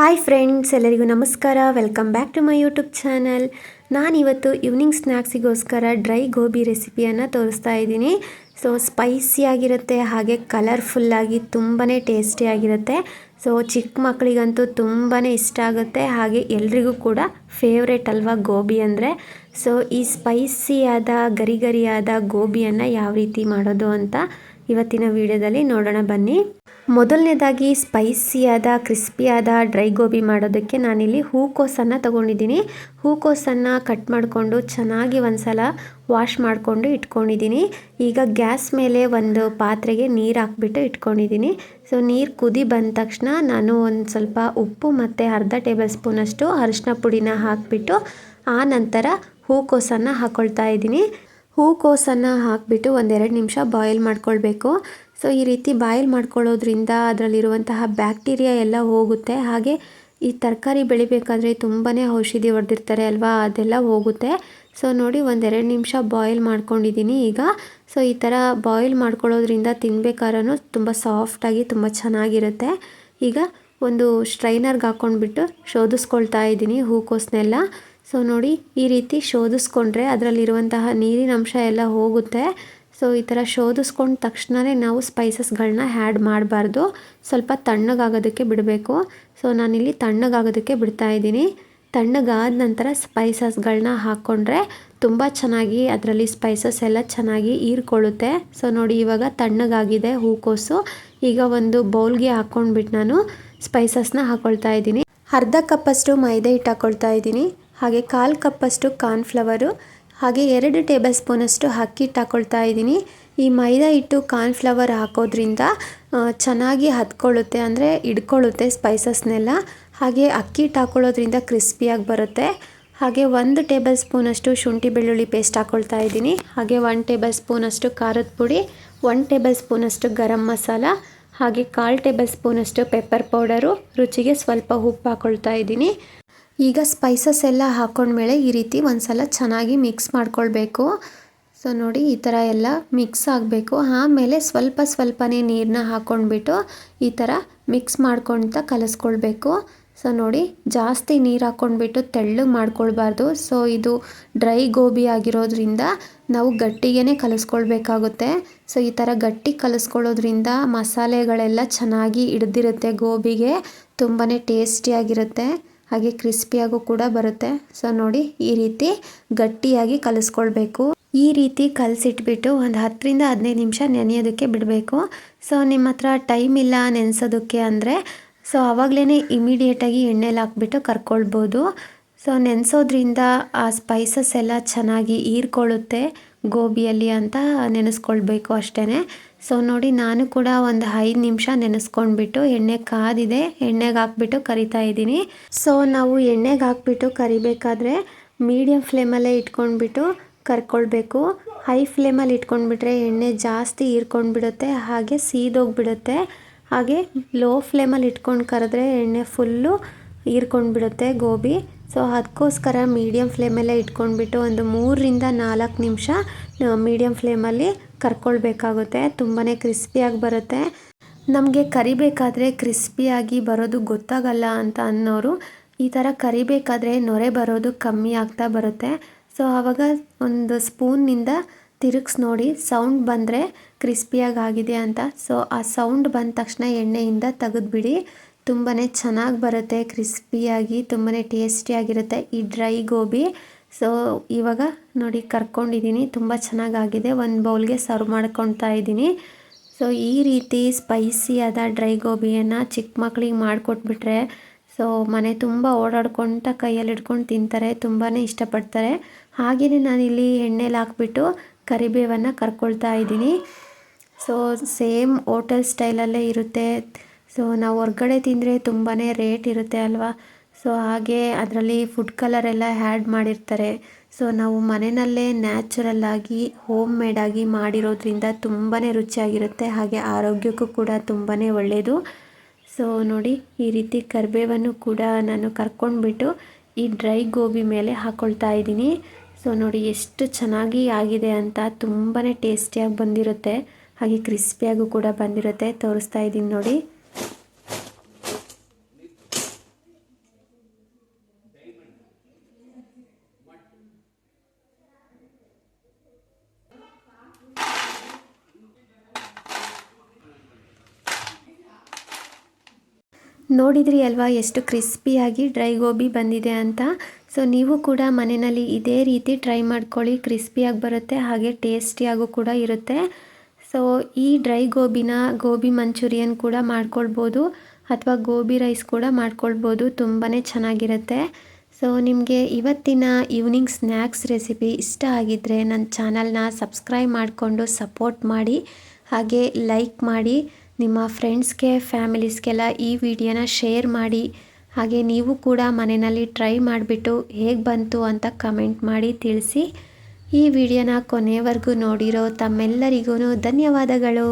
Hi friends, ಎಲ್ಲರಿಗೂ ನಮಸ್ಕಾರ. Welcome back to my YouTube channel ನಾನಿವತ್ತು ಈವ್ನಿಂಗ್ ಸ್ನ್ಯಾಕ್ಸಿಗೋಸ್ಕರ ಡ್ರೈ ಗೋಬಿ ರೆಸಿಪಿಯನ್ನು ತೋರಿಸ್ತಾ ಇದ್ದೀನಿ. ಸೊ ಸ್ಪೈಸಿಯಾಗಿರುತ್ತೆ ಹಾಗೆ ಕಲರ್ಫುಲ್ಲಾಗಿ ತುಂಬಾ ಟೇಸ್ಟಿಯಾಗಿರುತ್ತೆ ಸೊ ಚಿಕ್ಕ ಮಕ್ಕಳಿಗಂತೂ ತುಂಬಾ ಇಷ್ಟ ಆಗುತ್ತೆ. ಹಾಗೆ ಎಲ್ರಿಗೂ ಕೂಡ ಫೇವ್ರೇಟ್ ಅಲ್ವಾ ಗೋಬಿ ಅಂದರೆ? ಸೊ ಈ ಸ್ಪೈಸಿಯಾದ ಗರಿಗರಿಯಾದ ಗೋಬಿಯನ್ನು ಯಾವ ರೀತಿ ಮಾಡೋದು ಅಂತ ಇವತ್ತಿನ ವಿಡಿಯೋದಲ್ಲಿ ನೋಡೋಣ ಬನ್ನಿ. ಮೊದಲನೇದಾಗಿ ಸ್ಪೈಸಿಯಾದ, ಕ್ರಿಸ್ಪಿಯಾದ ಡ್ರೈ ಗೋಬಿ ಮಾಡೋದಕ್ಕೆ ನಾನಿಲ್ಲಿ ಹೂಕೋಸನ್ನು ತೊಗೊಂಡಿದ್ದೀನಿ. ಹೂಕೋಸನ್ನು ಕಟ್ ಮಾಡಿಕೊಂಡು ಚೆನ್ನಾಗಿ ಒಂದ್ಸಲ ವಾಶ್ ಮಾಡಿಕೊಂಡು ಇಟ್ಕೊಂಡಿದ್ದೀನಿ. ಈಗ ಗ್ಯಾಸ್ ಮೇಲೆ ಒಂದು ಪಾತ್ರೆಗೆ ನೀರು ಹಾಕ್ಬಿಟ್ಟು ಇಟ್ಕೊಂಡಿದ್ದೀನಿ. ಸೊ, ನೀರು ಕುದಿ ಬಂದ ತಕ್ಷಣ ನಾನು ಒಂದು ಸ್ವಲ್ಪ ಉಪ್ಪು ಮತ್ತು ಅರ್ಧ ಟೇಬಲ್ ಸ್ಪೂನಷ್ಟು ಅರಿಶಿನ ಪುಡಿನ ಹಾಕಿಬಿಟ್ಟು ಆ ನಂತರ ಹೂಕೋಸನ್ನು ಹಾಕ್ಕೊಳ್ತಾ ಇದ್ದೀನಿ. ಹೂಕೋಸನ್ನು ಹಾಕಿಬಿಟ್ಟು ಒಂದೆರಡು ನಿಮಿಷ ಬಾಯ್ಲ್ ಮಾಡ್ಕೊಳ್ಬೇಕು. ಸೊ, ಈ ರೀತಿ ಬಾಯ್ಲ್ ಮಾಡ್ಕೊಳ್ಳೋದ್ರಿಂದ ಅದರಲ್ಲಿರುವಂತಹ ಬ್ಯಾಕ್ಟೀರಿಯಾ ಎಲ್ಲ ಹೋಗುತ್ತೆ. ಹಾಗೆ ಈ ತರಕಾರಿ ಬೆಳಿಬೇಕಾದ್ರೆ ತುಂಬಾ ಔಷಧಿ ಹೊಡೆದಿರ್ತಾರೆ ಅಲ್ವಾ? ಅದೆಲ್ಲ ಹೋಗುತ್ತೆ. ಸೊ, ನೋಡಿ ಒಂದೆರಡು ನಿಮಿಷ ಬಾಯ್ಲ್ ಮಾಡ್ಕೊಂಡಿದ್ದೀನಿ ಈಗ. ಸೊ, ಈ ಥರ ಬಾಯ್ಲ್ ಮಾಡ್ಕೊಳ್ಳೋದ್ರಿಂದ ತಿನ್ಬೇಕಾದ್ರೂ ತುಂಬ ಸಾಫ್ಟಾಗಿ ತುಂಬ ಚೆನ್ನಾಗಿರುತ್ತೆ. ಈಗ ಒಂದು ಸ್ಟ್ರೈನರ್ಗೆ ಹಾಕ್ಕೊಂಡ್ಬಿಟ್ಟು ಶೋಧಿಸ್ಕೊಳ್ತಾ ಇದ್ದೀನಿ ಹೂಕೋಸನ್ನೆಲ್ಲ ಸೊ ನೋಡಿ, ಈ ರೀತಿ ಶೋಧಿಸ್ಕೊಂಡ್ರೆ ಅದರಲ್ಲಿರುವಂತಹ ನೀರಿನ ಅಂಶ ಎಲ್ಲ ಹೋಗುತ್ತೆ. ಸೊ ಈ ಥರ ಶೋಧಿಸ್ಕೊಂಡ ತಕ್ಷಣವೇ ನಾವು ಸ್ಪೈಸಸ್ಗಳನ್ನ ಹ್ಯಾಡ್ ಮಾಡಬಾರ್ದು. ಸ್ವಲ್ಪ ತಣ್ಣಗಾಗೋದಕ್ಕೆ ಬಿಡಬೇಕು. ಸೊ ನಾನಿಲ್ಲಿ ತಣ್ಣಗಾಗೋದಕ್ಕೆ ಬಿಡ್ತಾ ಇದ್ದೀನಿ. ತಣ್ಣಗಾದ ನಂತರ ಸ್ಪೈಸಸ್ಗಳನ್ನ ಹಾಕ್ಕೊಂಡ್ರೆ ತುಂಬ ಚೆನ್ನಾಗಿ ಅದರಲ್ಲಿ ಸ್ಪೈಸಸ್ ಎಲ್ಲ ಚೆನ್ನಾಗಿ ಹೀರ್ಕೊಳ್ಳುತ್ತೆ. ಸೊ ನೋಡಿ, ಇವಾಗ ತಣ್ಣಗಾಗಿದೆ ಹೂಕೋಸು. ಈಗ ಒಂದು ಬೌಲ್ಗೆ ಹಾಕ್ಕೊಂಡ್ಬಿಟ್ಟು ನಾನು ಸ್ಪೈಸಸ್ನ ಹಾಕ್ಕೊಳ್ತಾ ಇದ್ದೀನಿ. ಅರ್ಧ ಕಪ್ಪಷ್ಟು ಮೈದಾ ಹಿಟ್ಟು ಹಾಕ್ಕೊಳ್ತಾ ಇದ್ದೀನಿ. ಹಾಗೆ ಕಾಲು ಕಪ್ಪಷ್ಟು ಕಾರ್ನ್ಫ್ಲವರು ಹಾಗೆ ಎರಡು ಟೇಬಲ್ ಸ್ಪೂನಷ್ಟು ಅಕ್ಕಿ ಹಿಟ್ಟು ಹಾಕ್ಕೊಳ್ತಾ ಇದ್ದೀನಿ. ಈ ಮೈದಾ ಹಿಟ್ಟು ಕಾರ್ನ್ಫ್ಲವರ್ ಹಾಕೋದ್ರಿಂದ ಚೆನ್ನಾಗಿ ಹತ್ಕೊಳ್ಳುತ್ತೆ, ಅಂದರೆ ಹಿಡ್ಕೊಳ್ಳುತ್ತೆ ಸ್ಪೈಸಸ್ನೆಲ್ಲ. ಹಾಗೆ ಅಕ್ಕಿ ಹಿಟ್ಟು ಹಾಕೊಳ್ಳೋದ್ರಿಂದ ಕ್ರಿಸ್ಪಿಯಾಗಿ ಬರುತ್ತೆ. ಹಾಗೆ ಒಂದು ಟೇಬಲ್ ಸ್ಪೂನಷ್ಟು ಶುಂಠಿ ಬೆಳ್ಳುಳ್ಳಿ ಪೇಸ್ಟ್ ಹಾಕ್ಕೊಳ್ತಾ ಇದ್ದೀನಿ. ಹಾಗೆ ಒನ್ ಟೇಬಲ್ ಸ್ಪೂನಷ್ಟು ಖಾರದ ಪುಡಿ ಒನ್ ಟೇಬಲ್ ಸ್ಪೂನಷ್ಟು ಗರಂ ಮಸಾಲ, ಹಾಗೆ ಕಾಲು ಟೇಬಲ್ ಸ್ಪೂನಷ್ಟು ಪೆಪ್ಪರ್ ಪೌಡರು, ರುಚಿಗೆ ಸ್ವಲ್ಪ ಉಪ್ಪು ಹಾಕ್ಕೊಳ್ತಾ ಇದ್ದೀನಿ. ಈಗ ಸ್ಪೈಸಸ್ ಎಲ್ಲ ಹಾಕೊಂಡ್ಮೇಲೆ ಈ ರೀತಿ ಒಂದು ಸಲ ಚೆನ್ನಾಗಿ ಮಿಕ್ಸ್ ಮಾಡ್ಕೊಳ್ಬೇಕು. ಸೊ ನೋಡಿ ಈ ಥರ ಎಲ್ಲ ಮಿಕ್ಸ್ ಆಗಬೇಕು. ಆಮೇಲೆ ಸ್ವಲ್ಪ ಸ್ವಲ್ಪನೇ ನೀರನ್ನ ಹಾಕ್ಕೊಂಡ್ಬಿಟ್ಟು ಈ ಥರ ಮಿಕ್ಸ್ ಮಾಡ್ಕೊಳ್ತಾ ಕಲಿಸ್ಕೊಳ್ಬೇಕು. ಸೊ ನೋಡಿ ಜಾಸ್ತಿ ನೀರು ಹಾಕ್ಕೊಂಡ್ಬಿಟ್ಟು ತೆಳ್ಳಗೆ ಮಾಡ್ಕೊಳ್ಬಾರ್ದು. ಸೊ ಇದು ಡ್ರೈ ಗೋಬಿ ಆಗಿರೋದ್ರಿಂದ ನಾವು ಗಟ್ಟಿಗೆ ಕಲಿಸ್ಕೊಳ್ಬೇಕಾಗುತ್ತೆ. ಸೊ ಈ ಥರ ಗಟ್ಟಿ ಕಲಿಸ್ಕೊಳ್ಳೋದ್ರಿಂದ ಮಸಾಲೆಗಳೆಲ್ಲ ಚೆನ್ನಾಗಿ ಹಿಡ್ದಿರುತ್ತೆ ಗೋಬಿಗೆ. ತುಂಬಾ ಟೇಸ್ಟಿಯಾಗಿರುತ್ತೆ ಹಾಗೆ ಕ್ರಿಸ್ಪಿಯಾಗೂ ಕೂಡ ಬರುತ್ತೆ. ಸೊ ನೋಡಿ, ಈ ರೀತಿ ಗಟ್ಟಿಯಾಗಿ ಕಲಿಸ್ಕೊಳ್ಬೇಕು. ಈ ರೀತಿ ಕಲಸಿಟ್ಬಿಟ್ಟು ಒಂದು ಹತ್ತರಿಂದ ಹದಿನೈದು ನಿಮಿಷ ನೆನೆಯೋದಕ್ಕೆ ಬಿಡಬೇಕು. ಸೊ ನಿಮ್ಮ ಹತ್ರ ಟೈಮ್ ಇಲ್ಲ ನೆನೆಸೋದಕ್ಕೆ ಅಂದರೆ ಸೊ ಆವಾಗಲೇ ಇಮಿಡಿಯೇಟಾಗಿ ಎಣ್ಣೆಲಿ ಹಾಕ್ಬಿಟ್ಟು ಕರ್ಕೊಳ್ಬೋದು. ಸೊ ನೆನೆಸೋದ್ರಿಂದ ಆ ಸ್ಪೈಸಸ್ ಎಲ್ಲ ಚೆನ್ನಾಗಿ ಹೀರ್ಕೊಳ್ಳುತ್ತೆ. ಗೋಬಿಯಲ್ಲಿ ಅಂತ ನೆನೆಸ್ಕೊಳ್ಬೇಕು ಅಷ್ಟೇ ಸೊ ನೋಡಿ ನಾನು ಕೂಡ ಒಂದು ಐದು ನಿಮಿಷ ನೆನೆಸ್ಕೊಂಡ್ಬಿಟ್ಟು ಎಣ್ಣೆ ಕಾದಿದೆ. ಎಣ್ಣೆಗೆ ಹಾಕ್ಬಿಟ್ಟು ಕರಿತಾ ಇದ್ದೀನಿ. ಸೊ ನಾವು ಎಣ್ಣೆಗೆ ಹಾಕ್ಬಿಟ್ಟು ಕರಿಬೇಕಾದ್ರೆ ಮೀಡಿಯಮ್ ಫ್ಲೇಮಲ್ಲೇ ಇಟ್ಕೊಂಡ್ಬಿಟ್ಟು ಕರ್ಕೊಳ್ಬೇಕು. ಹೈ ಫ್ಲೇಮಲ್ಲಿ ಇಟ್ಕೊಂಡ್ಬಿಟ್ರೆ ಎಣ್ಣೆ ಜಾಸ್ತಿ ಹೀರ್ಕೊಂಡ್ಬಿಡುತ್ತೆ, ಹಾಗೆ ಸೀದೋಗ್ಬಿಡುತ್ತೆ. ಹಾಗೆ ಲೋ ಫ್ಲೇಮಲ್ಲಿ ಇಟ್ಕೊಂಡು ಕರೆದ್ರೆ ಎಣ್ಣೆ ಫುಲ್ಲು ಹೀರ್ಕೊಂಡ್ಬಿಡುತ್ತೆ ಗೋಬಿ. ಸೊ ಅದಕ್ಕೋಸ್ಕರ ಮೀಡಿಯಮ್ ಫ್ಲೇಮಲ್ಲೇ ಇಟ್ಕೊಂಡ್ಬಿಟ್ಟು ಒಂದು ಮೂರರಿಂದ ನಾಲ್ಕು ನಿಮಿಷ ಮೀಡಿಯಮ್ ಫ್ಲೇಮಲ್ಲಿ ಕರ್ಕೊಳ್ಬೇಕಾಗುತ್ತೆ. ತುಂಬಾ ಕ್ರಿಸ್ಪಿಯಾಗಿ ಬರುತ್ತೆ. ನಮಗೆ ಕರಿಬೇಕಾದ್ರೆ ಕ್ರಿಸ್ಪಿಯಾಗಿ ಬರೋದು ಗೊತ್ತಾಗಲ್ಲ ಅಂತ ಅನ್ನೋರು ಈ ಥರ ಕರಿಬೇಕಾದ್ರೆ ನೊರೆ ಬರೋದು ಕಮ್ಮಿ ಆಗ್ತಾ ಬರುತ್ತೆ. ಸೊ ಆವಾಗ ಒಂದು ಸ್ಪೂನ್ನಿಂದ ತಿರುಗ್ಸಿ ನೋಡಿ ಸೌಂಡ್ ಬಂದರೆ ಕ್ರಿಸ್ಪಿಯಾಗಿ ಆಗಿದೆ ಅಂತ. ಸೊ ಆ ಸೌಂಡ್ ಬಂದ ತಕ್ಷಣ ಎಣ್ಣೆಯಿಂದ ತೆಗೆದುಬಿಡಿ. ತುಂಬಾ ಚೆನ್ನಾಗಿ ಬರುತ್ತೆ, ಕ್ರಿಸ್ಪಿಯಾಗಿ ತುಂಬಾ ಟೇಸ್ಟಿಯಾಗಿರುತ್ತೆ ಈ ಡ್ರೈ ಗೋಬಿ. ಸೊ ಇವಾಗ ನೋಡಿ ಕರ್ಕೊಂಡಿದ್ದೀನಿ, ತುಂಬ ಚೆನ್ನಾಗಾಗಿದೆ. ಒಂದು ಬೌಲ್ಗೆ ಸರ್ವ್ ಮಾಡ್ಕೊತಾ ಇದ್ದೀನಿ. ಸೊ ಈ ರೀತಿ ಸ್ಪೈಸಿಯಾದ ಡ್ರೈ ಗೋಬಿಯನ್ನು ಚಿಕ್ಕ ಮಕ್ಕಳಿಗೆ ಮಾಡಿಕೊಟ್ಬಿಟ್ರೆ ಸೊ ಮನೆ ತುಂಬ ಓಡಾಡ್ಕೊತ ಕೈಯಲ್ಲಿ ಹಿಡ್ಕೊಂಡು ತಿಂತಾರೆ ತುಂಬಾ ಇಷ್ಟಪಡ್ತಾರೆ. ಹಾಗೆಯೇ ನಾನಿಲ್ಲಿ ಎಣ್ಣೆಲಿ ಹಾಕ್ಬಿಟ್ಟು ಕರಿಬೇವನ್ನು ಕರ್ಕೊಳ್ತಾ ಇದ್ದೀನಿ. ಸೊ ಸೇಮ್ ಹೋಟೆಲ್ ಸ್ಟೈಲಲ್ಲೇ ಇರುತ್ತೆ. ಸೊ ನಾವು ಹೊರ್ಗಡೆ ತಿಂದರೆ ತುಂಬಾ ರೇಟ್ ಇರುತ್ತೆ ಅಲ್ವಾ? ಸೊ ಹಾಗೆ ಅದರಲ್ಲಿ ಫುಡ್ ಕಲರ್ ಎಲ್ಲ ಆ್ಯಡ್ ಮಾಡಿರ್ತಾರೆ. ಸೊ ನಾವು ಮನೆಯಲ್ಲೇ ನ್ಯಾಚುರಲ್ ಆಗಿ ಹೋಮ್ ಮೇಡಾಗಿ ಮಾಡಿರೋದ್ರಿಂದ ತುಂಬಾ ರುಚಿಯಾಗಿರುತ್ತೆ. ಹಾಗೆ ಆರೋಗ್ಯಕ್ಕೂ ಕೂಡ ತುಂಬಾ ಒಳ್ಳೆಯದು ಸೊ ನೋಡಿ, ಈ ರೀತಿ ಕರಿಬೇವನ್ನು ಕೂಡ ನಾನು ಕರ್ಕೊಂಡ್ಬಿಟ್ಟು ಈ ಡ್ರೈ ಗೋಬಿ ಮೇಲೆ ಹಾಕ್ಕೊಳ್ತಾ ಇದ್ದೀನಿ. ಸೊ ನೋಡಿ, ಎಷ್ಟು ಚೆನ್ನಾಗಿ ಆಗಿದೆ ಅಂತ ತುಂಬಾ ಟೇಸ್ಟಿಯಾಗಿ ಬಂದಿರುತ್ತೆ. ಹಾಗೆ ಕ್ರಿಸ್ಪಿಯಾಗೂ ಕೂಡ ಬಂದಿರುತ್ತೆ. ತೋರಿಸ್ತಾ ಇದ್ದೀನಿ ನೋಡಿ. ನೋಡಿದ್ರಿ ಅಲ್ವಾ, ಎಷ್ಟು ಕ್ರಿಸ್ಪಿಯಾಗಿ ಡ್ರೈ ಗೋಬಿ ಬಂದಿದೆ ಅಂತ? ಸೊ, ನೀವು ಕೂಡ ಮನೆಯಲ್ಲಿ ಇದೇ ರೀತಿ ಟ್ರೈ ಮಾಡ್ಕೊಳ್ಳಿ, ಕ್ರಿಸ್ಪಿಯಾಗಿ ಬರುತ್ತೆ, ಹಾಗೆ ಟೇಸ್ಟಿಯಾಗೂ ಕೂಡ ಇರುತ್ತೆ. ಸೊ, ಈ ಡ್ರೈ ಗೋಬಿನ, ಗೋಬಿ ಮಂಚೂರಿಯನ್ ಕೂಡ ಮಾಡ್ಕೊಳ್ಬೋದು, ಅಥವಾ ಗೋಬಿ ರೈಸ್ ಕೂಡ ಮಾಡ್ಕೊಳ್ಬೋದು ತುಂಬಾ ಚೆನ್ನಾಗಿರುತ್ತೆ. ಸೊ, ನಿಮಗೆ ಇವತ್ತಿನ ಈವ್ನಿಂಗ್ ಸ್ನ್ಯಾಕ್ಸ್ ರೆಸಿಪಿ ಇಷ್ಟ ಆಗಿದ್ದರೆ ನನ್ನ ಚಾನಲ್ನ ಸಬ್ಸ್ಕ್ರೈಬ್ ಮಾಡಿಕೊಂಡು ಸಪೋರ್ಟ್ ಮಾಡಿ, ಹಾಗೆ ಲೈಕ್ ಮಾಡಿ ನಿಮ್ಮ ಫ್ರೆಂಡ್ಸ್ಗೆ, ಫ್ಯಾಮಿಲೀಸ್ಗೆಲ್ಲ ಈ ವಿಡಿಯೋನ ಶೇರ್ ಮಾಡಿ. ಹಾಗೆ ನೀವು ಕೂಡ ಮನೆಯಲ್ಲಿ ಟ್ರೈ ಮಾಡಿಬಿಟ್ಟು ಹೇಗೆ ಬಂತು ಅಂತ ಕಮೆಂಟ್ ಮಾಡಿ ತಿಳಿಸಿ. ಈ ವಿಡಿಯೋನ ಕೊನೆಯವರೆಗೂ ನೋಡಿರೋ ತಮ್ಮೆಲ್ಲರಿಗೂ ಧನ್ಯವಾದಗಳು.